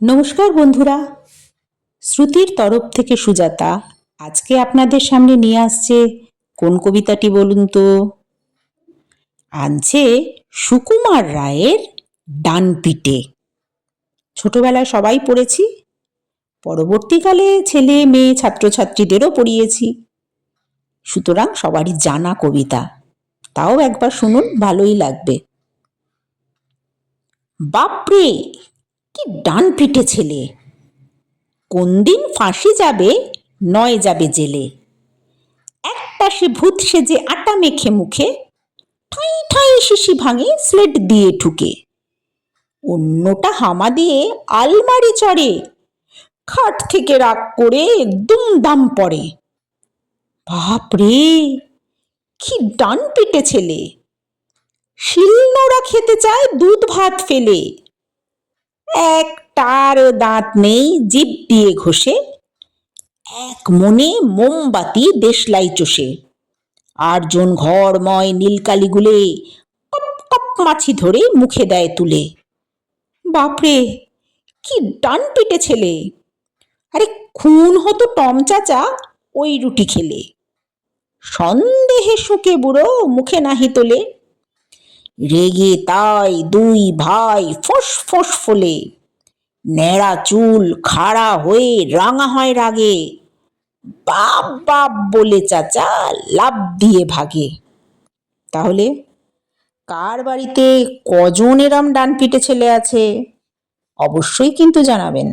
নমস্কার বন্ধুরা। শ্রুতির তরফ থেকে সুজাতা আজকে আপনাদের সামনে নিয়ে আসছে কোন কবিতাটি বলুন তো? আনছে সুকুমার রায়ের ডান পিটে ছোটবেলায় সবাই পড়েছি, পরবর্তীকালে ছেলে, মেয়ে, ছাত্রছাত্রীদেরও পড়িয়েছি। সুতরাং সবারই জানা কবিতা, তাও একবার শুনুন, ভালোই লাগবে। বাপরে! কি ডান পিটে ছেলে? কোন দিন ফাঁসি যাবে, নয় যাবে জেলে। একটা সে ভূত সেজে আটা মেখে মুখে, ঠাই ঠাই শিশি ভাঙে স্লেট দিয়ে ঠুকে অন্যটা হামা দিয়ে আলমারি চড়ে, খাট থেকে রাগ করে দুম দাম পড়ে। বাপরে, কি ডান পিটে ছেলে? শিলনোড়া খেতে চায় দুধ ভাত ফেলে। একটার দাঁত নেই, জিভ দিয়ে ঘষে। এক মনে মোমবাতি দেশলাই চষে। আটজন ঘরময় নীলকালি গুলে কপ কপ মাছি ধরে মুখে দেয় তুলে। বাপরে, কি ডান পেটে ছেলে। আরে খুন হতো টম চাচা, ওই রুটি খেলে। সন্দেহে শুকে বুড়ো মুখে নাহি তোলে। রেগে তাই দুই ভাই ফোঁস ফোঁস ফোলে। ন্যাড়া চুল খাড়া হয়ে রাঙা হয় রাগে। বাপ বাপ বলে চাচা লাভ দিয়ে ভাগে। তাহলে কার বাড়িতে কজন এরম ডান পিটে ছেলে আছে? অবশ্যই কিন্তু জানাবেন।